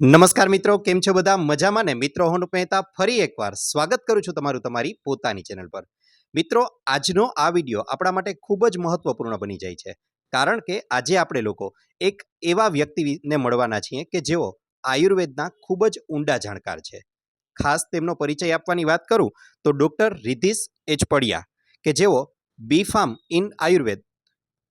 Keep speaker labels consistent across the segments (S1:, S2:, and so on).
S1: નમસ્કાર મિત્રો, કેમ છો બધા? મજામાં ને? મિત્રો, હું મહેતા ફરી એકવાર સ્વાગત કરું છું તમારું તમારી પોતાની ચેનલ પર. મિત્રો, આજનો આ વીડિયો આપણા માટે ખૂબ જ મહત્વપૂર્ણ બની જાય છે. કારણ કે આજે આપણે લોકો એક એવા વ્યક્તિને મળવાના છીએ કે જેઓ આયુર્વેદના ખૂબ જ ઊંડા જાણકાર છે. ખાસ તેમનો પરિચય આપવાની વાત કરું તો ડૉક્ટર રિધિશ એચ પડિયા કે જેઓ B Pharm in Ayurveda,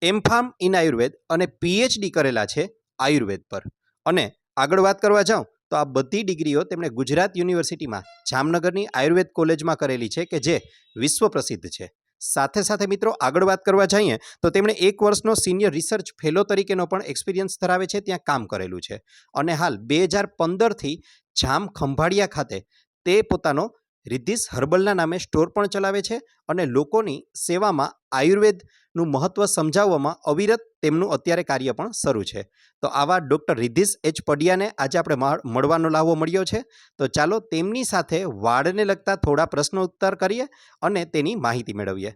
S1: M Pharm in Ayurveda અને પીએચડી કરેલા છે આયુર્વેદ પર. અને આગળ વાત કરવા જાઉં, તો આ બધી ડિગ્રીઓ તેમણે ગુજરાત યુનિવર્સિટીમાં, જામનગરની આયુર્વેદ કોલેજમાં કરેલી છે કે જે વિશ્વ પ્રસિદ્ધ છે. સાથે સાથે મિત્રો, આગળ વાત કરવા જઈએ, તો તેમણે એક વર્ષનો સિનિયર રિસર્ચ ફેલો તરીકેનો પણ એક્સપિરિયન્સ ધરાવે છે, ત્યાં કામ કરેલું છે. અને હાલ બે હજાર પંદરથી જામ ખંભાળિયા ખાતે તે પોતાનો રિદ્ધિસ હર્બલના નામે સ્ટોર પણ ચલાવે છે અને લોકોની સેવામાં આયુર્વેદનું મહત્ત્વ સમજાવવામાં અવિરત તેમનું અત્યારે કાર્ય પણ શરૂ છે. તો આવા ડૉક્ટર રિદ્ધિસ એચ પડિયાને આજે આપણે મળવાનો લાવો મળ્યો છે. તો ચાલો તેમની સાથે વાળને લગતા થોડા પ્રશ્નો ઉત્તર કરીએ અને તેની માહિતી મેળવીએ.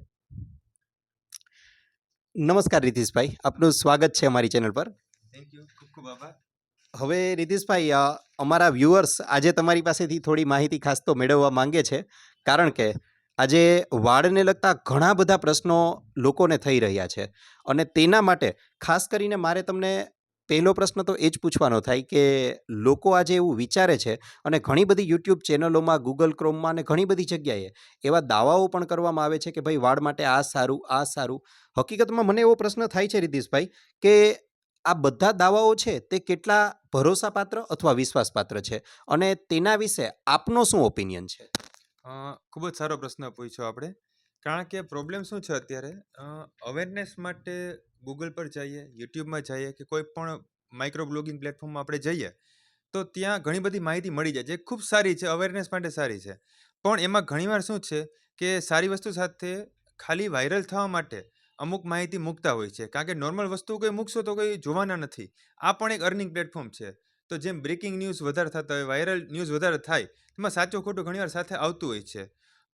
S1: નમસ્કાર રિદ્ધિશભાઈ આપનું સ્વાગત છે અમારી ચેનલ પર.
S2: થેન્ક યુ ખૂબ ખૂબ આભાર.
S1: હવે રીતિશભાઈ અમારા વ્યુઅર્સ આજે તમારી પાસેથી થોડી માહિતી ખાસ તો મેળવવા માંગે છે. કારણ કે આજે વાળને લગતા ઘણા બધા પ્રશ્નો લોકોને થઈ રહ્યા છે. અને તેના માટે ખાસ કરીને મારે તમને પહેલો પ્રશ્ન તો એ જ પૂછવાનો થાય કે લોકો આજે એવું વિચારે છે અને ઘણી બધી યુટ્યુબ ચેનલોમાં, ગૂગલ ક્રોમમાં અને ઘણી બધી જગ્યાએ એવા દાવાઓ પણ કરવામાં આવે છે કે ભાઈ વાળ માટે આ સારું આ સારું. હકીકતમાં મને એવો પ્રશ્ન થાય છે, રીતિશભાઈ, કે આ બધા દાવાઓ છે તે કેટલા ભરોસાપાત્ર અથવા વિશ્વાસપાત્ર છે? અને તેના વિશે આપનો શું ઓપિનિયન છે?
S2: ખૂબ જ સારો પ્રશ્ન પૂછ્યો આપણે. કારણ કે પ્રોબ્લેમ શું છે અત્યારે? અવેરનેસ માટે ગૂગલ પર જઈએ, યુટ્યુબમાં જઈએ કે કોઈ પણ માઇક્રો બ્લોગિંગ પ્લેટફોર્મમાં આપણે જઈએ, તો ત્યાં ઘણી બધી માહિતી મળી જાય, જે ખૂબ સારી છે અવેરનેસ માટે સારી છે. પણ એમાં ઘણીવાર શું છે કે સારી વસ્તુ સાથે ખાલી વાયરલ થવા માટે અમુક માહિતી મૂકતા હોય છે. કારણ કે નોર્મલ વસ્તુ કોઈ મૂકશો તો કોઈ જોવાના નથી. આ પણ એક અર્નિંગ પ્લેટફોર્મ છે. તો જેમ બ્રેકિંગ ન્યૂઝ વધારે થતા હોય વાયરલ ન્યૂઝ વધારે થાય, એમાં સાચું ખોટું ઘણીવાર સાથે આવતું હોય છે.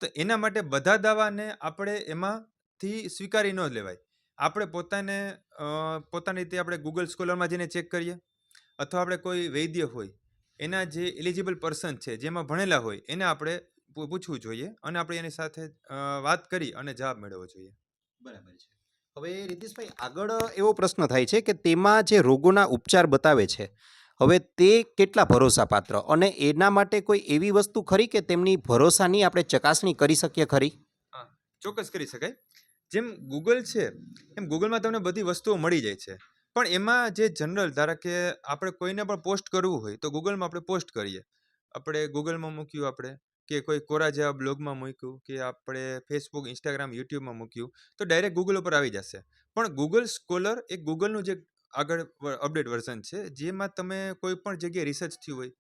S2: તો એના માટે બધા દાવાને આપણે એમાંથી સ્વીકારી ન લેવાય. આપણે પોતાને પોતાની રીતે આપણે ગૂગલ સ્કોલરમાં જઈને ચેક કરીએ. અથવા આપણે કોઈ વૈદ્ય હોય, એના જે એલિજિબલ પર્સન છે, જેમાં ભણેલા હોય, એને આપણે પૂછવું જોઈએ અને આપણે એની સાથે વાત કરી અને જવાબ મેળવવો જોઈએ.
S1: બરાબર છે. હવે રીતિશભાઈ, આગળ એવો પ્રશ્ન થાય છે કે તેમાં જે રોગોના ઉપચાર બતાવે છે, હવે તે કેટલા ભરોસાપાત્ર? અને એના માટે કોઈ એવી વસ્તુ ખરી કે તેમની ભરોસાની આપણે ચકાસણી કરી શકીએ ખરી?
S2: ચોક્કસ કરી શકાય. જેમ ગૂગલ છે, એમ ગૂગલમાં તમને બધી વસ્તુઓ મળી જાય છે. પણ એમાં જે જનરલ ધારો કે આપણે કોઈને પણ પોસ્ટ કરવું હોય તો ગૂગલમાં આપણે પોસ્ટ કરીએ. આપણે ગૂગલમાં મૂક્યું આપણે. કે કોઈ કોરા જેવા બ્લોગમાં મૂક્યું કે આપણે ફેસબુક ઇન્સ્ટાગ્રામ યુટ્યુબમાં મૂક્યું, તો ડાયરેક્ટ ગૂગલ ઉપર આવી જશે. પણ ગૂગલ સ્કોલર એ ગૂગલનું જે આગળ અપડેટ વર્ઝન છે, જેમાં તમે કોઈ પણ જગ્યાએ રિસર્ચ થયું હોય,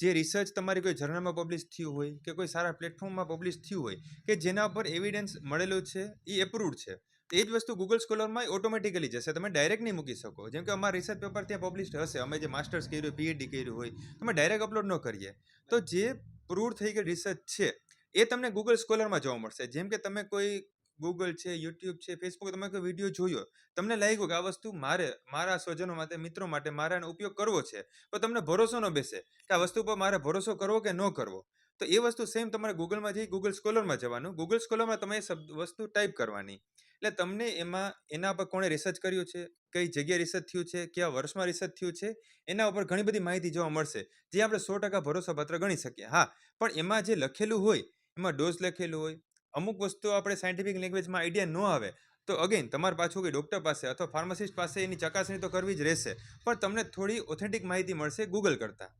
S2: જે રિસર્ચ તમારી કોઈ જર્નલમાં પબ્લિશ થયું હોય, કે કોઈ સારા પ્લેટફોર્મમાં પબ્લિશ થયું હોય, કે જેના પર એવિડન્સ મળેલો છે, એ એપ્રુવડ છે, એ જ વસ્તુ ગૂગલ સ્કોલરમાં ઓટોમેટિકલી જશે. તમે ડાયરેક્ટ નહીં મૂકી શકો. જેમ કે અમારા રિસર્ચ પેપર ત્યાં પબ્લિશ હશે. અમે જે માસ્ટર્સ કર્યું પીએચડી કર્યું હોય, તમે ડાયરેક્ટ અપલોડ ન કરીએ. તો જે પ્રૂવ થઈ ગઈ રિસર્ચ છે, એ તમને ગૂગલ સ્કોલરમાં જોવા મળશે. જેમ કે તમે કોઈ ગૂગલ છે યુટ્યુબ છે ફેસબુક તમે કોઈ વીડિયો જોયો, તમને લાગ્યું કે આ વસ્તુ મારે, મારા સ્વજનો માટે, મિત્રો માટે મારે આનો ઉપયોગ કરવો છે, તો તમને ભરોસો ન બેસે કે આ વસ્તુ પર મારે ભરોસો કરવો કે ન કરવો. તો એ વસ્તુ સેમ તમારે ગૂગલમાં જઈ ગૂગલ સ્કોલરમાં જવાનું. ગૂગલ સ્કોલરમાં તમે શબ્દ વસ્તુ ટાઈપ કરવાની. એટલે તમને એમાં, એના પર કોણે રિસર્ચ કર્યું છે? કઈ જગ્યાએ રિસર્ચ થયું છે? કયા વર્ષમાં રિસર્ચ થયું છે? એના ઉપર ઘણી બધી માહિતી જોવા મળશે, જે આપણે સો ટકા ભરોસાપાત્ર ગણી શકીએ. હા, પણ એમાં જે લખેલું હોય, એમાં ડોઝ લખેલું હોય, અમુક વસ્તુ આપણે સાયન્ટિફિક લેંગ્વેજમાં આઈડિયા ન આવે, તો અગેન તમારે પાછું કોઈ ડૉક્ટર પાસે અથવા ફાર્માસિસ્ટ પાસે એની ચકાસણી તો કરવી જ રહેશે. પણ તમને થોડી ઓથેન્ટિક માહિતી મળશે ગૂગલ કરતાં.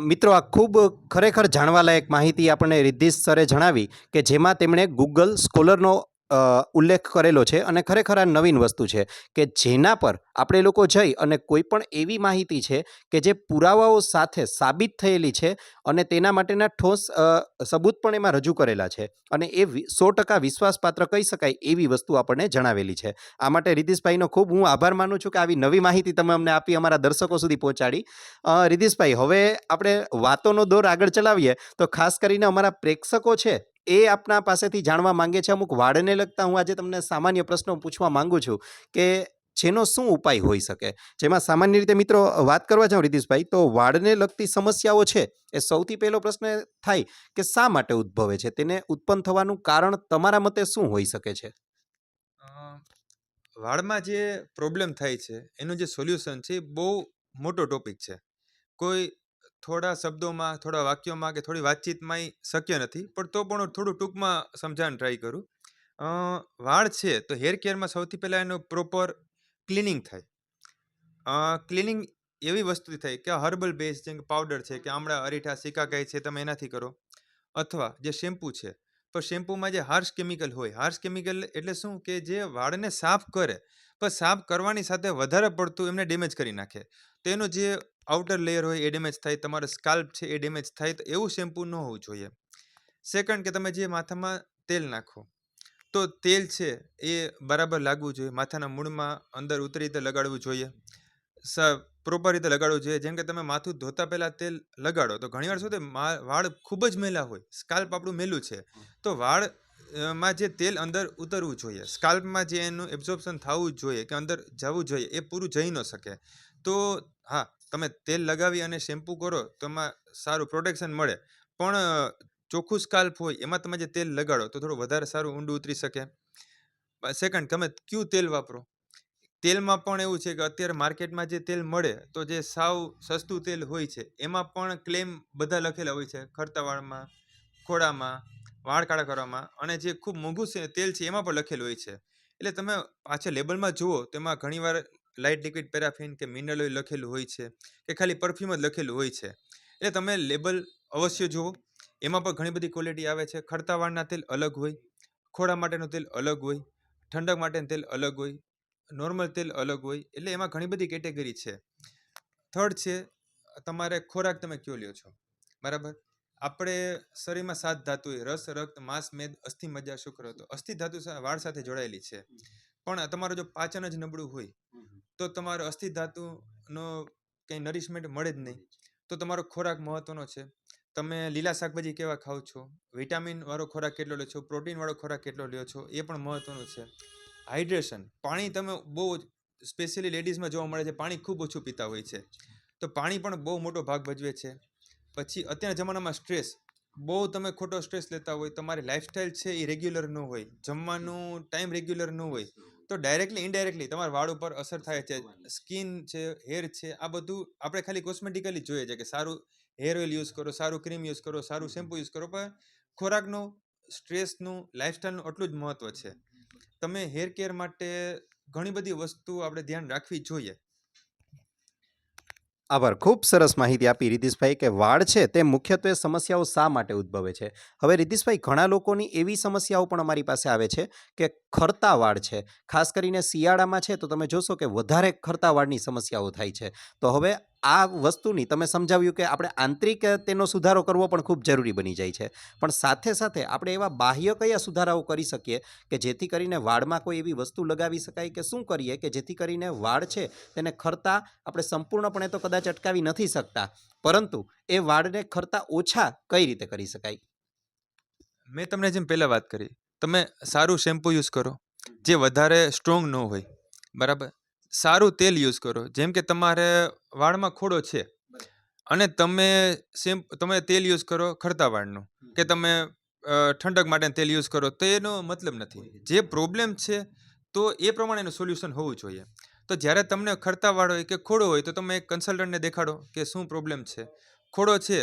S1: મિત્રો, આ ખૂબ ખરેખર જાણવાલાયક માહિતી આપણને રિદ્ધિશ સરે જણાવી કે જેમાં તેમણે ગૂગલ સ્કોલરનો ઉલ્લેખ કરેલો છે અને ખરેખર આ નવીન વસ્તુ છે કે જેના પર આપણે લોકો જઈ અને કોઈ પણ એવી માહિતી છે કે જે પુરાવાઓ સાથે સાબિત થયેલી છે અને તેના માટેના ઠોસ સબૂત પણ એમાં રજૂ કરેલા છે. અને એ સો ટકા વિશ્વાસપાત્ર કહી શકાય એવી વસ્તુ આપણને જણાવેલી છે. આ માટે રિધિશભાઈનો ખૂબ હું આભાર માનું છું કે આવી નવી માહિતી તમે અમને આપી અમારા દર્શકો સુધી પહોંચાડી. અ, રિધિશભાઈ હવે આપણે વાતોનો દોર આગળ ચલાવીએ તો ખાસ કરીને અમારા પ્રેક્ષકો છે એ આપના પાસેથી જાણવા માંગે છે? અમુક વાળને લગતા હું આજે તમને સામાન્ય પ્રશ્નો પૂછવા માંગુ છું કે જેનો શું ઉપાય હોઈ શકે? જેમાં સામાન્ય રીતે મિત્રો વાત કરવા જાઉં રીતિશભાઈ, તો વાળને લગતી સમસ્યાઓ છે, એ સૌથી પહેલો પ્રશ્ન થાય કે શા માટે ઉદ્ભવે છે? તેને ઉત્પન્ન થવાનું કારણ તમારા મતે શું હોઈ શકે છે?
S2: વાળમાં જે પ્રોબ્લેમ થાય છે, એનું જે સોલ્યુશન છે બહુ મોટો ટોપિક છે. કોઈ થોડા શબ્દોમાં, થોડા વાક્યોમાં કે થોડી વાતચીતમાં શક્ય નથી, પણ તો પણ થોડું ટૂંકમાં સમજાવવાનું ટ્રાય કરું. વાળ છે તો હેર કેરમાં સૌથી પહેલાં એનું પ્રોપર ક્લિનિંગ થાય. ક્લિનિંગ એવી વસ્તુથી થાય કે હર્બલ બેઝ જેમ કે પાવડર છે કે આમળા, અરીઠા સિકાકાઈ છે તમે એનાથી કરો. અથવા જે શેમ્પૂ છે, તો શેમ્પૂમાં જે હાર્શ કેમિકલ હોય હાર્શ કેમિકલ એટલે શું કે જે વાળને સાફ કરે, પણ સાફ કરવાની સાથે વધારે પડતું એમને ડેમેજ કરી નાખે. તો એનો જે આઉટર લેયર હોય એ ડેમેજ થાય તમારો સ્કાલ્પ છે એ ડેમેજ થાય તો એવું શેમ્પૂ ન હોવું જોઈએ. સેકન્ડ કે તમે જે માથામાં તેલ નાખો તો તેલ છે એ બરાબર લાગવું જોઈએ. માથાના મૂળમાં અંદર ઉતરી રીતે લગાડવું જોઈએ. સ પ્રોપર રીતે લગાડવું જોઈએ. જેમ કે તમે માથું ધોતા પહેલાં તેલ લગાડો તો ઘણીવાર શું થાય વાળ ખૂબ જ મેલા હોય સ્કાલ્પ આપણું મેલું છે તો વાળમાં જે તેલ અંદર ઉતરવું જોઈએ સ્કાલ્પમાં જે એનું એબ્ઝોર્પ્શન થવું જોઈએ કે અંદર જવું જોઈએ એ પૂરું જઈ ન શકે. તો હા તમે તેલ લગાવી અને શેમ્પૂ કરો, તો એમાં સારું પ્રોટેક્શન મળે. પણ ચોખ્ખું સ્કાલ્પ હોય, એમાં તમે જે તેલ લગાડો, તો થોડું વધારે સારું ઊંડું ઉતરી શકે. સેકન્ડ તમે કયું તેલ વાપરો? તેલમાં પણ એવું છે કે અત્યારે માર્કેટમાં જે તેલ મળે, તો જે સાવ સસ્તું તેલ હોય છે, એમાં પણ ક્લેમ બધા લખેલા હોય છે ખરતા વાળમાં ખોડામાં વાળ કાળા કરવામાં, અને જે ખૂબ મોંઘું તેલ છે, એમાં પણ લખેલું હોય છે. એટલે તમે પાછા લેબલમાં જુઓ તેમાં ઘણીવાર લાઇટ લિક્વિડ પેરાફિન કે મિનરલ ઓઇલ લખેલું હોય છે કે ખાલી પરફ્યુમ જ લખેલું હોય છે. એટલે તમે લેબલ અવશ્ય જુઓ. એમાં પણ ઘણી બધી ક્વોલિટી આવે છે. ખડતા વાળના તેલ અલગ હોય ખોડા માટેનું તેલ અલગ હોય, ઠંડક માટેનું તેલ અલગ હોય, નોર્મલ તેલ અલગ હોય, એટલે એમાં ઘણી બધી કેટેગરી છે. થર્ડ છે, તમારે ખોરાક તમે કયો લ્યો છો? બરાબર? આપણે શરીરમાં સાત ધાતુ રસ, રક્ત, માંસ, મેદ, અસ્થિ મજ્જા શુક્ર. તો અસ્થિ ધાતુ વાળ સાથે જોડાયેલી છે. પણ તમારું જો પાચન જ નબળું હોય તો તમારો અસ્થિ ધાતુનો કંઈ નરિશમેન્ટ મળે જ નહીં. તો તમારો ખોરાક મહત્વનો છે. તમે લીલા શાકભાજી કેવા ખાઓ છો? વિટામિન વાળો ખોરાક કેટલો લો છો? પ્રોટીન વાળો ખોરાક કેટલો લ્યો છો? એ પણ મહત્વનું છે. હાઇડ્રેશન પાણી તમે બહુ સ્પેશિયલી લેડીઝમાં જોવા મળે છે પાણી ખૂબ ઓછું પીતા હોય છે. તો પાણી પણ બહુ મોટો ભાગ ભજવે છે. પછી અત્યારના જમાનામાં સ્ટ્રેસ બહુ તમે ખોટો સ્ટ્રેસ લેતા હોય તમારી લાઇફસ્ટાઈલ છે એ રેગ્યુલર ન હોય જમવાનું ટાઈમ રેગ્યુલર ન હોય તો ડાયરેક્ટલી ઇનડાયરેક્ટલી તમારા વાળ ઉપર અસર થાય છે. સ્કિન છે હેર છે આ બધું આપણે ખાલી કોસ્મેટિકલી જોઈએ છે કે સારું હેર ઓઇલ યુઝ કરો સારું ક્રીમ યુઝ કરો સારું શેમ્પુ યુઝ કરો પણ ખોરાકનું સ્ટ્રેસનું લાઈફસ્ટાઈલનું એટલું જ મહત્વ છે. તમે હેર કેર માટે ઘણી બધી વસ્તુ આપણે ધ્યાન રાખવી જોઈએ.
S1: આભાર. ખૂબ સરસ માહિતી આપી રીતિશભાઈ કે વાળ છે તે મુખ્યત્વે સમસ્યાઓ શા માટે ઉદ્ભવે છે? હવે રીતિશભાઈ, ઘણા લોકોની એવી સમસ્યાઓ પણ અમારી પાસે આવે છે કે ખરતા વાળ છે. ખાસ કરીને શિયાળામાં છે તો તમે જોશો કે વધારે ખરતા વાળની સમસ્યાઓ થાય છે. તો હવે આ વસ્તુની તમે સમજાવ્યું કે આપણે આંતરિક તેનો સુધારો કરવો પણ ખૂબ જરૂરી બની જાય છે. પણ સાથે સાથે આપણે એવા બાહ્ય કયા સુધારાઓ કરી શકીએ કે જેથી કરીને વાળમાં કોઈ એવી વસ્તુ લગાવી શકાય કે શું કરીએ કે જેથી કરીને વાળ છે તેને ખરતા આપણે સંપૂર્ણપણે તો કદાચ અટકાવી નથી શકતા. પરંતુ એ વાળને ખરતા ઓછા કઈ રીતે કરી શકાય?
S2: મેં તમને જેમ પહેલાં વાત કરી, તમે સારું શેમ્પૂ યુઝ કરો, જે વધારે સ્ટ્રોંગ ન હોય, બરાબર? સારું તેલ યુઝ કરો, જેમ કે તમારે વાળમાં ખોડો છે. અને તમે સેમ તમે તેલ યુઝ કરો ખરતા વાળનું કે તમે ઠંડક માટે તેલ યુઝ કરો તો એનો મતલબ નથી. જે પ્રોબ્લેમ છે તો એ પ્રમાણે એનું સોલ્યુશન હોવું જોઈએ. તો જ્યારે તમને ખરતા વાળ હોય કે ખોડો હોય તો તમે એક કન્સલ્ટન્ટને દેખાડો કે શું પ્રોબ્લેમ છે. ખોડો છે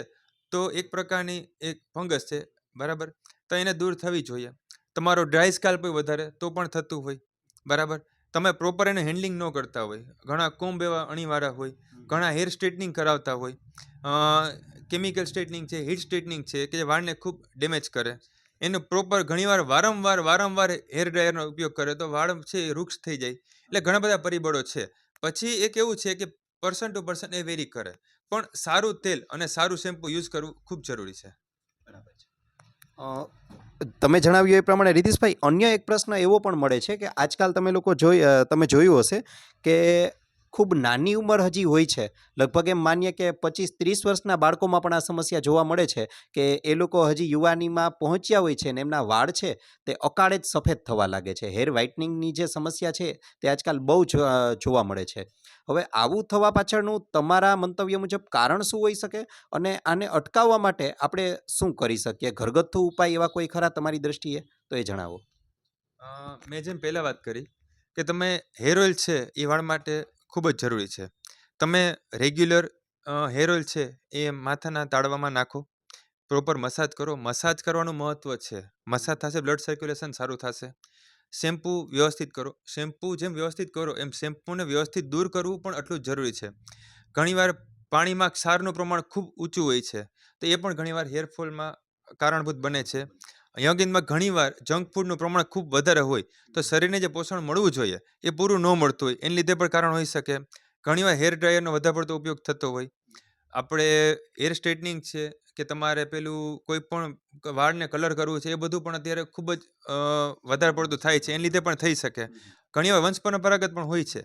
S2: તો એક પ્રકારની એક ફંગસ છે બરાબર? તો એને દૂર થવી જોઈએ. તમારો ડ્રાય સ્કાલ્પ વધારે તો પણ થતું હોય બરાબર? તમે પ્રોપર એને હેન્ડલિંગ ન કરતા હોય. ઘણા કોમ્બ એવા અણીવાળા હોય ઘણા હેર સ્ટ્રેટનિંગ કરાવતા હોય. કેમિકલ સ્ટ્રેટનિંગ છે હીટ સ્ટ્રેટનિંગ છે કે જે વાળને ખૂબ ડેમેજ કરે. એનો પ્રોપર ઘણીવાર વારંવાર વારંવાર હેર ડ્રાયરનો ઉપયોગ કરે તો વાળ છે એ વૃક્ષ થઈ જાય. એટલે ઘણા બધા પરિબળો છે. પછી એક એવું છે કે પર્સન ટુ પર્સન એ વેરી કરે. પણ સારું તેલ અને સારું શેમ્પુ યુઝ કરવું ખૂબ જરૂરી છે.
S1: અ, તમે જણાવ્યું એ પ્રમાણે રિધિશભાઈ અન્ય એક પ્રશ્ન એવો પણ મળે છે કે આજકાલ તમે લોકો જોઈ તમે જોયું હશે કે ખૂબ નાની ઉંમર હજી હોય છે. લગભગ એમ માનીએ કે પચીસ ત્રીસ વર્ષના બાળકોમાં પણ આ સમસ્યા જોવા મળે છે કે એ લોકો હજી યુવાનીમાં પહોંચ્યા હોય છે ને એમના વાળ છે તે અકાળે જ સફેદ થવા લાગે છે. હેર વ્હાઇટનિંગની જે સમસ્યા છે તે આજકાલ બહુ જોવા મળે છે. હવે આવું થવા પાછળનું તમારા મંતવ્ય મુજબ કારણ શું હોઈ શકે અને આને અટકાવવા માટે આપણે શું કરી શકીએ? ઘરગથ્થુ ઉપાય એવા કોઈ ખરા તમારી દ્રષ્ટિએ? તો એ જણાવો.
S2: મેં જેમ પહેલાં વાત કરી કે તમે હેર ઓઇલ છે એ વાળ માટે ખૂબ જ જરૂરી છે. તમે રેગ્યુલર હેર ઓઇલ છે એ માથાના તાળવામાં નાખો. પ્રોપર મસાજ કરો. મસાજ કરવાનું મહત્ત્વ છે. મસાજ થશે, બ્લડ સર્ક્યુલેશન સારું થશે. શેમ્પૂ વ્યવસ્થિત કરો. શેમ્પૂ જેમ વ્યવસ્થિત કરો, એમ શેમ્પૂને વ્યવસ્થિત દૂર કરવું પણ એટલું જ જરૂરી છે. ઘણીવાર પાણીમાં ક્ષારનું પ્રમાણ ખૂબ ઊંચું હોય છે. તો એ પણ ઘણીવાર હેરફોલમાં કારણભૂત બને છે. યંગિનમાં ઘણીવાર જંક ફૂડનું પ્રમાણ ખૂબ વધારે હોય તો શરીરને જે પોષણ મળવું જોઈએ એ પૂરું ન મળતું હોય એને લીધે પણ કારણ હોઈ શકે. ઘણીવાર હેર ડ્રાયરનો વધારે પડતો ઉપયોગ થતો હોય. આપણે હેર સ્ટ્રેટનિંગ છે કે તમારે પેલું કોઈ પણ વાળને કલર કરવું છે એ બધું પણ અત્યારે ખૂબ જ વધારે પડતું થાય છે એને લીધે પણ થઈ શકે. ઘણીવાર વંશ પરંપરાગત પણ હોય છે.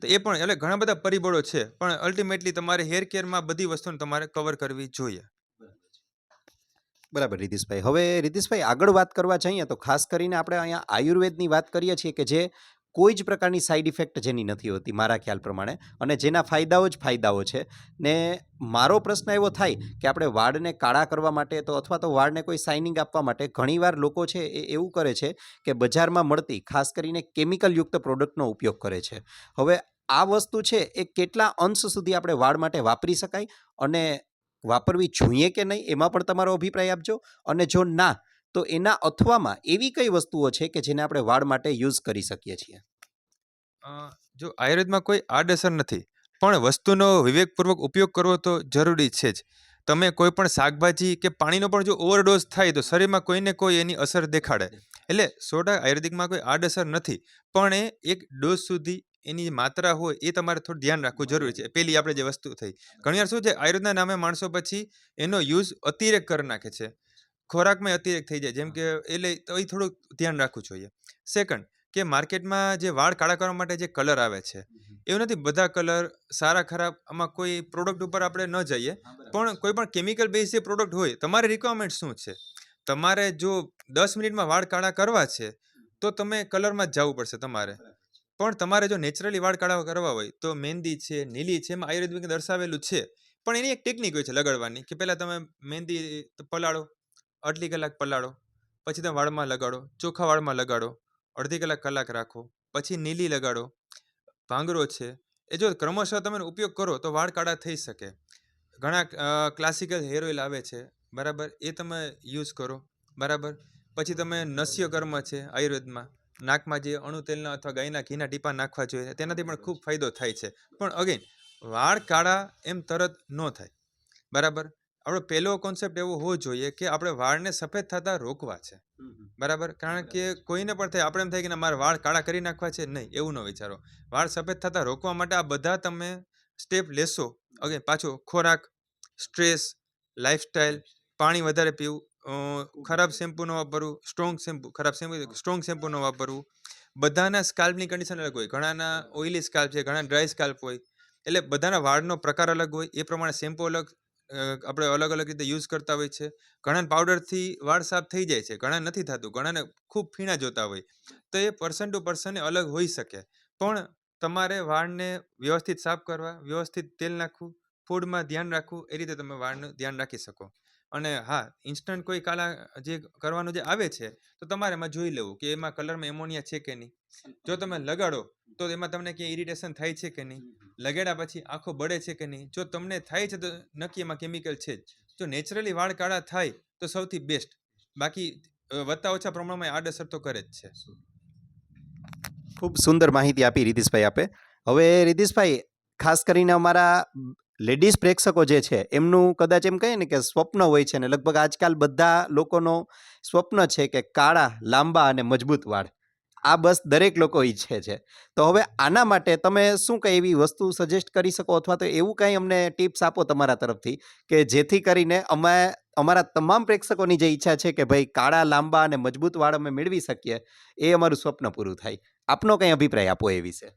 S2: તો એ પણ એટલે ઘણા બધા પરિબળો છે પણ અલ્ટિમેટલી તમારે હેર કેરમાં બધી વસ્તુને તમારે કવર કરવી જોઈએ.
S1: બરાબર રીતિશભાઈ હવે રીતિશભાઈ આગળ વાત કરવા જઈએ તો ખાસ કરીને આપણે અહીંયા આયુર્વેદની વાત કરીએ છીએ કે જે કોઈ જ પ્રકારની સાઈડ ઇફેક્ટ જેની નથી હોતી મારા ખ્યાલ પ્રમાણે અને જેના ફાયદાઓ જ ફાયદાઓ છે. ને મારો પ્રશ્ન એવો થાય કે આપણે વાળને કાળા કરવા માટે તો અથવા તો વાળને કોઈ શાઇનિંગ આપવા માટે ઘણીવાર લોકો છે એ એવું કરે છે કે બજારમાં મળતી ખાસ કરીને કેમિકલયુક્ત પ્રોડક્ટનો ઉપયોગ કરે છે. હવે આ વસ્તુ છે એ કેટલા અંશ સુધી આપણે વાળ માટે વાપરી શકાય અને વાપરવી જોઈએ કે નહીં એમાં પણ તમારો અભિપ્રાય આપજો. અને જો ના તો એના અથવામાં એવી કઈ વસ્તુઓ છે કે જેને આપણે વાળ માટે યુઝ કરી શકીએ છીએ?
S2: જો આયુર્વેદમાં કોઈ આડઅસર નથી પણ વસ્તુનો વિવેકપૂર્વક ઉપયોગ કરવો તો જરૂરી છે જ. તમે કોઈ પણ શાકભાજી કે પાણીનો પણ જો ઓવરડોઝ થાય તો શરીરમાં કોઈને કોઈ એની અસર દેખાડે. એટલે સોડા આયુર્વેદિકમાં કોઈ આડઅસર નથી પણ એ એક ડોઝ સુધી એની માત્રા હોય એ તમારે થોડું ધ્યાન રાખવું જરૂરી છે. પેલી આપણે જે વસ્તુ થઈ. ઘણીવાર શું છે આયુર્વેદના નામે માણસો પછી એનો યુઝ અતિરેક કરી નાખે છે. ખોરાકમાં અતિરેક થઈ જાય. જેમ કે એટલે તો એ થોડુંક ધ્યાન રાખવું જોઈએ. સેકન્ડ કે માર્કેટમાં જે વાળ કાળા કરવા માટે જે કલર આવે છે એવું નથી બધા કલર સારા ખરાબ આમાં કોઈ પ્રોડક્ટ ઉપર આપણે ન જઈએ. પણ કોઈ પણ કેમિકલ બેઝ જે પ્રોડક્ટ હોય તમારી રિક્વાયરમેન્ટ શું છે? તમારે જો દસ મિનિટમાં વાળ કાળા કરવા છે તો તમે કલરમાં જ જવું પડશે તમારે. પણ તમારે જો નેચરલી વાળ કાળા કરવા હોય તો મહેંદી છે, નીલી છે, એમાં આયુર્વેદિક દર્શાવેલું છે. પણ એની એક ટેકનિક હોય છે લગાડવાની કે પહેલાં તમે મહેંદી પલાળો, અડધી કલાક પલાળો, પછી તમે વાળમાં લગાડો ચોખ્ખા વાળમાં લગાડો, અડધી કલાક કલાક રાખો, પછી નીલી લગાડો, ભાંગરો છે. એ જો ક્રમશઃ તમે ઉપયોગ કરો તો વાળ કાળા થઈ શકે. ઘણા ક્લાસિકલ હેર ઓઇલ આવે છે, બરાબર? એ તમે યુઝ કરો, બરાબર? પછી તમે નસ્ય કર્મ છે આયુર્વેદમાં નાકમાં જે અણુ તેલના અથવા ગાયના ઘીના ટીપા નાખવા જોઈએ તેનાથી પણ ખૂબ ફાયદો થાય છે. પણ અગેન વાળ કાળા એમ તરત ન થાય. બરાબર? આપણો પહેલો કોન્સેપ્ટ એવો હોવો જોઈએ કે આપણે વાળને સફેદ થતા રોકવા છે. બરાબર? કારણ કે કોઈને પણ થાય આપણે એમ થાય કે મારા વાળ કાળા કરી નાખવા છે. નહીં એવું ન વિચારો. વાળ સફેદ થતા રોકવા માટે આ બધા તમે સ્ટેપ લેશો. અગેન પાછો ખોરાક સ્ટ્રેસ લાઇફસ્ટાઈલ પાણી વધારે પીવું ખરાબ શેમ્પૂ ન વાપરવું સ્ટ્રોંગ શેમ્પૂ ખરાબ શેમ્પૂ સ્ટ્રોંગ શેમ્પૂ ન વાપરવું. બધાના સ્કાલ્પની કન્ડિશન અલગ હોય ઘણાના ઓઇલી સ્કાલ્પ છે ઘણા ડ્રાય સ્કાલ્પ હોય. એટલે બધાના વાળનો પ્રકાર અલગ હોય એ પ્રમાણે શેમ્પૂ અલગ આપણે અલગ અલગ રીતે યુઝ કરતા હોય છે. ઘણા પાવડરથી વાળ સાફ થઈ જાય છે ઘણા નથી થતું ઘણાને ખૂબ ફીણા જોતા હોય. તો એ પર્સન ટુ પર્સન અલગ હોઈ શકે. પણ તમારે વાળને વ્યવસ્થિત સાફ કરવા વ્યવસ્થિત તેલ નાખવું ફૂડમાં ધ્યાન રાખવું એ રીતે તમે વાળનું ધ્યાન રાખી શકો. અને હા ઇન્સ્ટન્ટ કોઈ કાલા જે કરવાનું જે આવે છે, તો તમારે એમાં જોઈ લેવું કે એમાં કલરમાં એમોનિયા છે કે નહીં. જો તમે લગાડો, તો એમાં તમને ક્યાંય ઇરિટેશન થાય છે કે નહીં. લગાડ્યા પછી આંખો બળે છે કે નહીં. જો તમને થાય છે તો નક્કી એમાં કેમિકલ છે જ. જો નેચરલી વાળ કાળા થાય, તો સૌથી બેસ્ટ બાકી વધતા ઓછા પ્રમાણમાં આડઅસર તો કરે જ છે.
S1: ખૂબ સુંદર માહિતી આપી રીતિશભાઈ આપે. હવે રીતિશભાઈ, ખાસ કરીને અમારા લેડીઝ પ્રેક્ષકો જે છે, એમનું કદાચ એમ કહીએ ને કે સ્વપ્ન હોય છે ને, લગભગ આજકાલ બધા લોકોનો સ્વપ્ન છે કે કાળા, લાંબા અને મજબૂત વાળ. આ બસ દરેક લોકો ઈચ્છે છે. તો હવે આના માટે તમે શું કંઈ એવી વસ્તુ સજેસ્ટ કરી શકો? અથવા તો એવું કંઈ અમને ટિપ્સ આપો તમારા તરફથી કે જેથી કરીને અમે, અમારા તમામ પ્રેક્ષકોની જે ઈચ્છા છે કે ભાઈ કાળા, લાંબા અને મજબૂત વાળ અમે મેળવી શકીએ, એ અમારું સ્વપ્ન પૂરું થાય. આપનો કંઈ અભિપ્રાય આપો એ વિશે?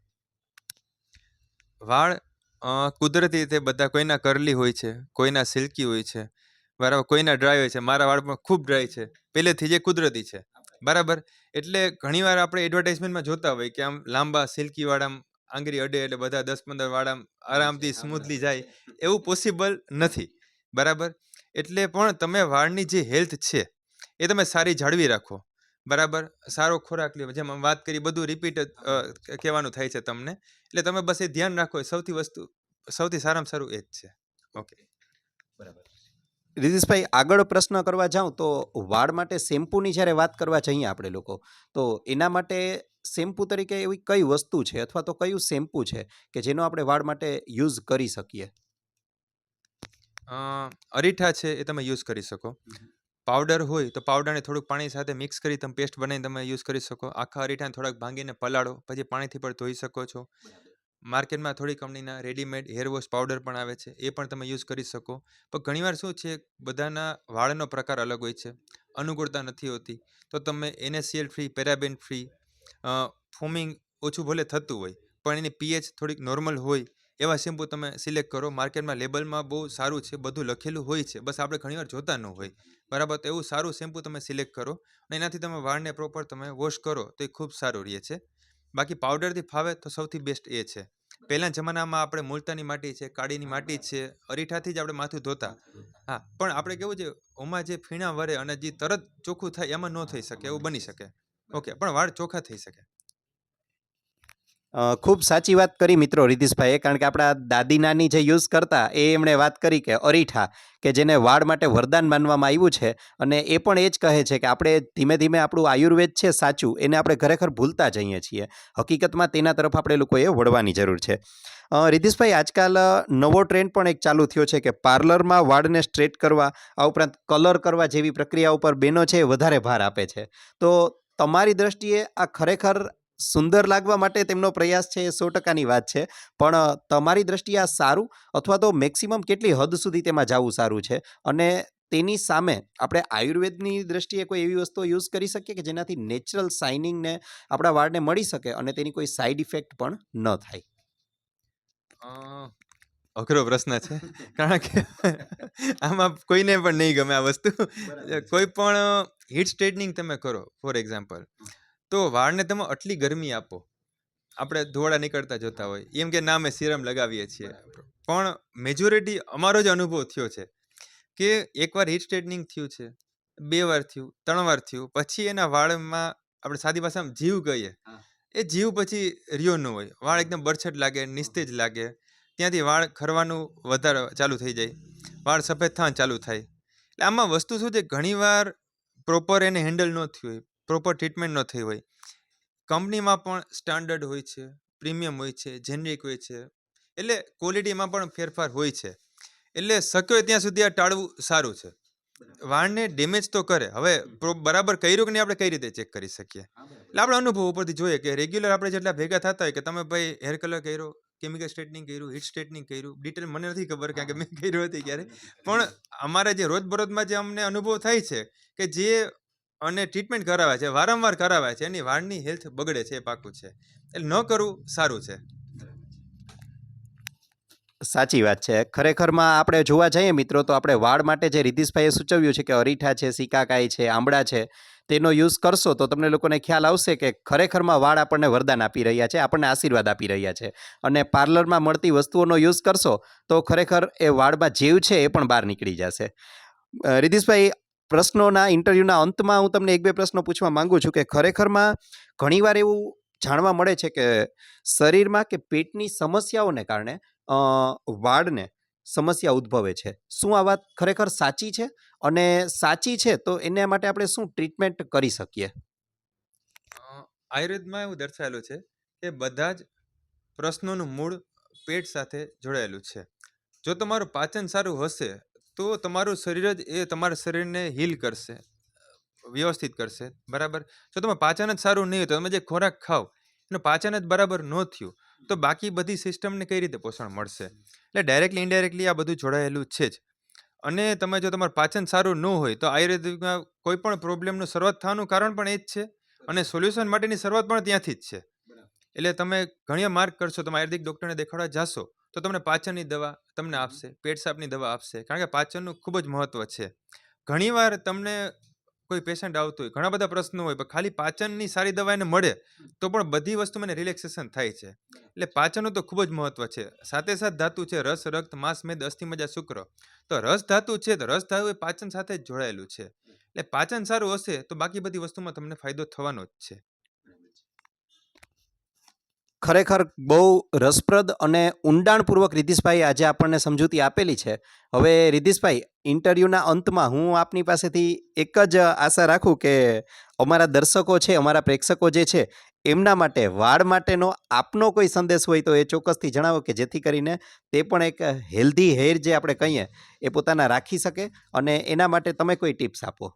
S2: વાળ અ, કુદરતી રીતે બધા કોઈના કરલી હોય છે કોઈના સિલ્કી હોય છે બરાબર કોઈના ડ્રાય હોય છે. મારા વાળ પણ ખૂબ ડ્રાય છે. પહેલેથી જે કુદરતી છે. બરાબર? એટલે ઘણીવાર આપણે એડવર્ટાઇઝમેન્ટમાં જોતા હોય કે આમ લાંબા સિલ્કી વાળ આમ આંગળી અડે એટલે બધા દસ પંદર વાળ આમ આરામથી સ્મૂથલી જાય. એવું પોસિબલ નથી. બરાબર? એટલે પણ તમે વાળની જે હેલ્થ છે એ તમે સારી જાળવી રાખો. બરાબર? સારો ખોરાક લેવો. જેમ વાત કરી બધું રિપીટ કહેવાનું થાય છે તમને. એટલે તમે બસ એ ધ્યાન રાખો એ સૌથી વસ્તુ સૌથી સારામાં સારું એ જ છે. ઓકે. બરાબર.
S1: રિધિશભાઈ આગળ પ્રશ્ન કરવા જાઉં તો વાળ માટે શેમ્પૂની જ્યારે વાત કરવા જઈએ આપણે લોકો તો એના માટે શેમ્પૂ તરીકે એવી કઈ વસ્તુ છે? અથવા તો કયું શેમ્પૂ છે કે જેનો આપણે વાળ માટે યુઝ કરી શકીએ?
S2: અરીઠા છે એ તમે યુઝ કરી શકો. પાવડર હોય તો પાવડરને થોડુંક પાણી સાથે મિક્સ કરી તમે પેસ્ટ બનાવીને તમે યુઝ કરી શકો. આખા અરીઠાને થોડાક ભાંગીને પલાળો પછી પાણીથી પણ ધોઈ શકો છો. માર્કેટમાં થોડી કંપનીના રેડીમેડ હેર વોશ પાવડર પણ આવે છે એ પણ તમે યુઝ કરી શકો. પણ ઘણીવાર શું છે બધાના વાળનો પ્રકાર અલગ હોય છે અનુકૂળતા નથી હોતી. તો તમે NSCL free paraben free foaming ઓછું ભલે થતું હોય પણ એની પીએચ થોડીક નોર્મલ હોય એવા શેમ્પૂ તમે સિલેક્ટ કરો, માર્કેટમાં લેબલમાં બહુ સારું છે, બધું લખેલું હોય છે, બસ આપણે ઘણીવાર જોતા ન હોય. બરાબર, તો એવું સારું શેમ્પૂ તમે સિલેક્ટ કરો અને એનાથી તમે વાળને પ્રોપર તમે વોશ કરો, તો એ ખૂબ સારું રહે છે. બાકી પાવડરથી ફાવે તો સૌથી બેસ્ટ એ છે. પહેલાં જમાનામાં આપણે મુલતાની માટી છે, કાળીની માટી છે, અરીઠાથી જ આપણે માથું ધોતા. હા, પણ આપણે કેવું છે ઓમાં જે ફીણા વરે અને જે તરત ચોખ્ખું થાય એમાં ન થઈ શકે, એવું બની શકે. ઓકે, પણ વાળ ચોખ્ખા થઈ શકે.
S1: ખૂબ સાચી વાત કરી મિત્રો રિધિશભાઈએ કારણ કે આપણા દાદી નાની જે યુઝ કરતા એ એમણે વાત કરી કે અરીઠા, કે જેને વાળ માટે વરદાન માનવામાં આવ્યું છે અને એ પણ એ જ કહે છે કે આપણે ધીમે ધીમે આપણું આયુર્વેદ છે સાચું, એને આપણે ખરેખર ભૂલતા જઈએ છીએ. હકીકતમાં તેના તરફ આપણે લોકોએ વળવાની જરૂર છે. રિધિશભાઈ આજકાલ નવો ટ્રેન્ડ પણ એક ચાલુ થયો છે કે પાર્લરમાં વાળને સ્ટ્રેટ કરવા, આ ઉપરાંત કલર કરવા જેવી પ્રક્રિયા ઉપર બહેનો છે વધારે ભાર આપે છે. તો તમારી દ્રષ્ટિએ આ ખરેખર સુંદર લાગવા માટે તેમનો પ્રયાસ છે એ સો ટકાની વાત છે. પણ તમારી દ્રષ્ટિએ આ સારું? અથવા તો મેક્સિમમ કેટલી હદ સુધી તેમાં જવું સારું છે? અને તેની સામે આપણે આયુર્વેદની દ્રષ્ટિએ કોઈ એવી વસ્તુઓ યુઝ કરી શકીએ કે જેનાથી નેચરલ શાઇનિંગને આપણા વાળને મળી શકે અને તેની કોઈ સાઈડ ઇફેક્ટ પણ ન થાય?
S2: અઘરો પ્રશ્ન છે. કારણ કે આમાં કોઈને પણ નહીં ગમે આ વસ્તુ. કોઈ પણ હીટ સ્ટ્રેટનિંગ તમે કરો ફોર એક્ઝામ્પલ. તો વાળને તમે આટલી ગરમી આપો. આપણે ધોળા નીકળતા જોતા હોય એમ કે ના અમે સિરમ લગાવીએ છીએ. પણ મેજોરિટી અમારો જ અનુભવ થયો છે કે એકવાર હીટ સ્ટ્રેટનિંગ થયું છે બે વાર થયું ત્રણ વાર થયું પછી એના વાળમાં આપણે સાદી ભાષામાં જીવ કહીએ. એ જીવ પછી રહ્યો ન હોય. વાળ એકદમ બરછટ લાગે નિસ્તેજ લાગે. ત્યાંથી વાળ ખરવાનું વધારે ચાલુ થઈ જાય. વાળ સફેદ થવાનું ચાલુ થાય. એટલે આમાં વસ્તુ શું છે? ઘણીવાર પ્રોપર એને હેન્ડલ ન થયું હોય. પ્રોપર ટ્રીટમેન્ટ ન થઈ હોય. કંપનીમાં પણ સ્ટાન્ડર્ડ હોય છે પ્રીમિયમ હોય છે જેનરિક હોય છે એટલે ક્વોલિટીમાં પણ ફેરફાર હોય છે. એટલે શક્ય હોય ત્યાં સુધી આ ટાળવું સારું છે. વાળને ડેમેજ તો કરે. હવે પ્રો- બરાબર કર્યું કે નહીં આપણે કઈ રીતે ચેક કરી શકીએ? એટલે આપણે અનુભવ ઉપરથી જોઈએ કે રેગ્યુલર આપણે જેટલા ભેગા થતા હોય કે તમે ભાઈ હેર કલર કર્યો કેમિકલ સ્ટ્રેટનિંગ કર્યું હીટ સ્ટ્રેટનિંગ કર્યું ડિટેલ મને નથી ખબર કારણ કે મેં કર્યું હતી ક્યારે. પણ અમારા જે રોજબરોજમાં જે અમને અનુભવ થાય છે કે જે અને ટ્રીટમેન્ટ કરાવે છે, વારંવાર કરાવે છે, એની વાળની હેલ્થ બગડે છે, એ પાકું છે. એટલે ન કરવું સારું છે.
S1: સાચી વાત છે. ખરેખરમાં આપણે જોવા જઈએ મિત્રો, તો આપણે વાળ માટે જે રિધિશભાઈએ સૂચવ્યું છે કે અરીઠા છે સિકાકાઈ છે, આંબળા છે, તેનો યુઝ કરશો તો તમને લોકોને ખ્યાલ આવશે કે ખરેખરમાં વાળ આપણને વરદાન આપી રહ્યા છે, આપણને આશીર્વાદ આપી રહ્યા છે. અને પાર્લરમાં મળતી વસ્તુઓનો યુઝ કરશો તો ખરેખર એ વાળમાં જીવ છે, એ પણ બહાર નીકળી જશે. રિધિશભાઈ પ્રશ્નોના ઇન્ટરવ્યૂના અંતમાં હું તમને એક બે પ્રશ્નો પૂછવા માંગુ છું કે ખરેખરમાં ઘણીવાર એવું જાણવા મળે છે કે શરીરમાં કે પેટની સમસ્યાઓને કારણે વાળને સમસ્યા ઉદ્ભવે છે. શું આ વાત ખરેખર સાચી છે? અને સાચી છે તો એના માટે આપણે શું ટ્રીટમેન્ટ કરી શકીએ?
S2: આયુર્વેદમાં એવું દર્શાવેલું છે કે બધા જ પ્રશ્નોનું મૂળ પેટ સાથે જોડાયેલું છે. જો તમારું પાચન સારું હશે તો તમારું શરીર જ એ તમારા શરીરને હીલ કરશે વ્યવસ્થિત કરશે બરાબર? જો તમે પાચન જ સારું નહીં હોય તો તમે જે ખોરાક ખાઓ એનું પાચન જ બરાબર ન થયું તો બાકી બધી સિસ્ટમને કઈ રીતે પોષણ મળશે? એટલે ડાયરેક્ટલી ઇનડાયરેક્ટલી આ બધું જોડાયેલું છે જ. અને તમે જો તમારું પાચન સારું ન હોય તો આયુર્વેદિકમાં કોઈ પણ પ્રોબ્લેમનું શરૂઆત થવાનું કારણ પણ એ જ છે અને સોલ્યુશન માટેની શરૂઆત પણ ત્યાંથી જ છે. એટલે તમે ઘણી માર્ક કરશો તમે આયુર્વેદિક ડૉક્ટરને દેખાડવા જાશો તો તમને પાચનની દવા તમને આપશે પેટ સાફની દવા આપશે. કારણ કે પાચનનું ખૂબ જ મહત્વ છે. ઘણીવાર તમને કોઈ પેશન્ટ આવતું હોય ઘણા બધા પ્રશ્નો હોય પણ ખાલી પાચનની સારી દવા એને મળે તો પણ બધી વસ્તુ મને રિલેક્સેશન થાય છે. એટલે પાચનનું તો ખૂબ જ મહત્વ છે. સાથે સાથે ધાતુ છે રસ રક્ત માંસ મેદ અસ્થિ મજા શુક્ર. તો રસ ધાતુ છે તો રસ ધાતુ એ પાચન સાથે જ જોડાયેલું છે. એટલે પાચન સારું હશે તો બાકી બધી વસ્તુમાં તમને ફાયદો થવાનો જ છે.
S1: ખરેખર બહુ રસપ્રદ અને ઊંડાણપૂર્વક રિધિશભાઈ આજે આપણને સમજૂતી આપેલી છે. હવે રિધિશભાઈ ઇન્ટરવ્યૂના અંતમાં હું આપની પાસેથી એક જ આશા રાખું કે અમારા દર્શકો છે, અમારા પ્રેક્ષકો જે છે, એમના માટે, વાળ માટેનો આપનો કોઈ સંદેશ હોય તો એ ચોક્કસથી જણાવો કે જેથી કરીને તે પણ એક હેલ્ધી હેર જે આપણે કહીએ, એ પોતાના રાખી શકે અને એના માટે તમે કોઈ ટિપ્સ આપો.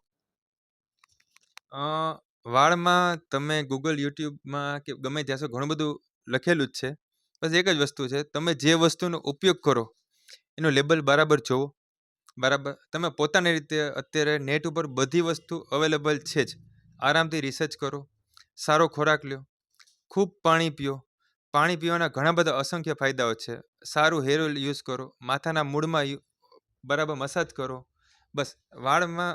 S2: વાળમાં તમે ગૂગલ, યુટ્યુબમાં કે ગમે ત્યાં ઘણું બધું લખેલું જ છે. બસ એક જ વસ્તુ છે, તમે જે વસ્તુનો ઉપયોગ કરો, એનું લેબલ બરાબર જોવો. બરાબર? તમે પોતાની રીતે અત્યારે નેટ ઉપર બધી વસ્તુ અવેલેબલ છે જ. આરામથી રિસર્ચ કરો, સારો ખોરાક લ્યો, ખૂબ પાણી પીઓ. પાણી પીવાના ઘણા બધા અસંખ્ય ફાયદાઓ છે. સારું હેર ઓઇલ યુઝ કરો, માથાના મૂળમાં બરાબર મસાજ કરો. બસ, વાળમાં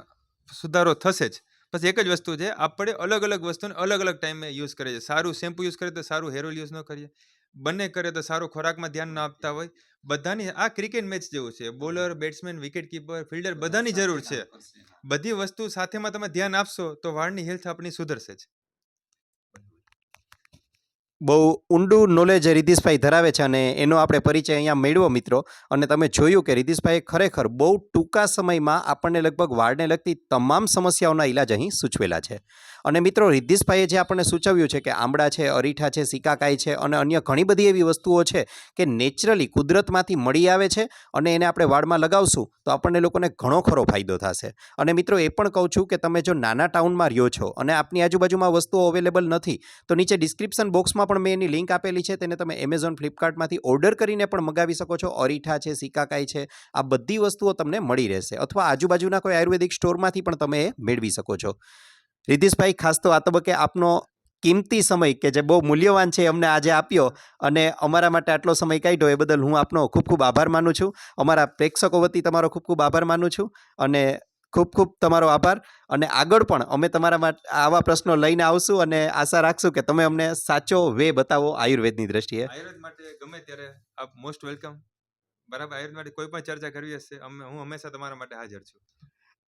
S2: સુધારો થશે જ. બસ એક જ વસ્તુ છે આપણે અલગ અલગ વસ્તુને અલગ અલગ ટાઈમે યુઝ કરીએ છીએ. સારું શેમ્પુ યુઝ કરીએ તો સારું હેર ઓઇલ યુઝ ન કરીએ. બંને કરે તો સારો ખોરાકમાં ધ્યાન ન આપતા હોય. બધાની આ ક્રિકેટ મેચ જેવું છે. Bowler batsman wicket keeper fielder બધાની જરૂર છે. બધી વસ્તુ સાથેમાં તમે ધ્યાન આપશો તો વાળની હેલ્થ આપણી સુધરશે જ.
S1: બહુ ઊંડું નોલેજ રિધિશભાઈ ધરાવે છે અને એનો આપણે પરિચય અહીંયા મેળવો મિત્રો. અને તમે જોયું કે રિધિશભાઈએ ખરેખર બહુ ટૂંકા સમયમાં આપણને લગભગ વાળને લગતી તમામ સમસ્યાઓના ઈલાજ અહીં સૂચવેલા છે. અને મિત્રો રિધિશભાઈએ જે આપણને સૂચવ્યું છે કે આમળા છે, અરીઠા છે સિકાકાઈ છે અને અન્ય ઘણી બધી એવી વસ્તુઓ છે કે નેચરલી કુદરતમાંથી મળી આવે છે અને એને આપણે વાળમાં લગાવશું, તો આપણને લોકોને ઘણો ખરો ફાયદો થશે. અને મિત્રો, એ પણ કહું છું કે તમે જો નાના ટાઉનમાં રહ્યો છો અને આપની આજુબાજુમાં વસ્તુઓ અવેલેબલ નથી, તો નીચે ડિસ્ક્રિપ્શન બોક્સમાં પણ મેં એની લિંક આપેલી છે, તેને તમે એમેઝોન, ફ્લિપકાર્ટમાંથી ઓર્ડર કરીને પણ મંગાવી શકો છો. અરીઠા છે સિકાકાઈ છે, આ બધી વસ્તુઓ તમને મળી રહેશે. અથવા આજુબાજુના કોઈ આયુર્વેદિક સ્ટોરમાંથી પણ તમે મેળવી શકો છો. રિધિશભાઈ, ખાસ તો આ તબક્કે આપનો કિંમતી સમય કે જે બહુ મૂલ્યવાન છે અમને આજે આપ્યો અને અમારા માટે આટલો સમય કાઢ્યો એ બદલ હું આપનો ખૂબ ખૂબ આભાર માનું છું. અમારા પ્રેક્ષકો વતી તમારો ખૂબ ખૂબ આભાર માનું છું અને ખૂબ ખૂબ તમારો આભાર અને આગળ પણ અમે તમારા માટે આવા પ્રશ્નો લઈને આવશું અને આશા રાખશું કે તમે અમને સાચો વે બતાવો આયુર્વેદની દ્રષ્ટિએ.
S2: આયુર્વેદ માટે ગમે ત્યારે આપ મોસ્ટ વેલકમ બરાબર આયુર્વેદ માટે કોઈ પણ ચર્ચા કરવી હશે, અમે, હું હંમેશા તમારા માટે હાજર છું.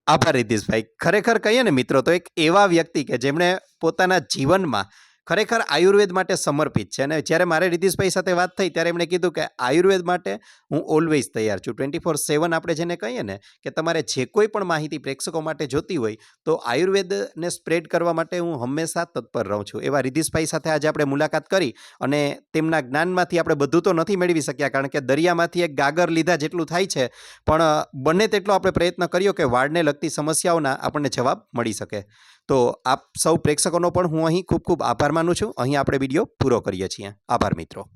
S1: આભાર રીતિશભાઈ ખરેખર કહીએ ને મિત્રો તો એક એવા વ્યક્તિ કે જેમણે પોતાના જીવનમાં ખરેખર આયુર્વેદ માટે સમર્પિત છે. અને જ્યારે મારે રીતિશભાઈ સાથે વાત થઈ, ત્યારે એમણે કીધું કે આયુર્વેદ માટે હું ઓલવેઝ તૈયાર છું. ટ્વેન્ટી ફોર સેવન આપણે જેને કહીએ ને, કે તમારે જે કોઈ પણ માહિતી પ્રેક્ષકો માટે જોતી હોય, તો આયુર્વેદને સ્પ્રેડ કરવા માટે હું હંમેશા તત્પર રહું છું. એવા રીતિશભાઈ સાથે આજે આપણે મુલાકાત કરી અને તેમના જ્ઞાનમાંથી આપણે બધું તો નથી મેળવી શક્યા, કારણ કે દરિયામાંથી એક ગાગર લીધા જેટલું થાય છે. પણ બને તેટલો આપણે પ્રયત્ન કર્યો કે વાળને લગતી સમસ્યાઓના આપણને જવાબ મળી શકે. તો આપ સૌ પ્રેક્ષકોનો પણ હું અહીં ખૂબ ખૂબ આભાર માનું છું. અહીં આપણે વીડિયો પૂરો કરીએ છીએ. આભાર મિત્રો.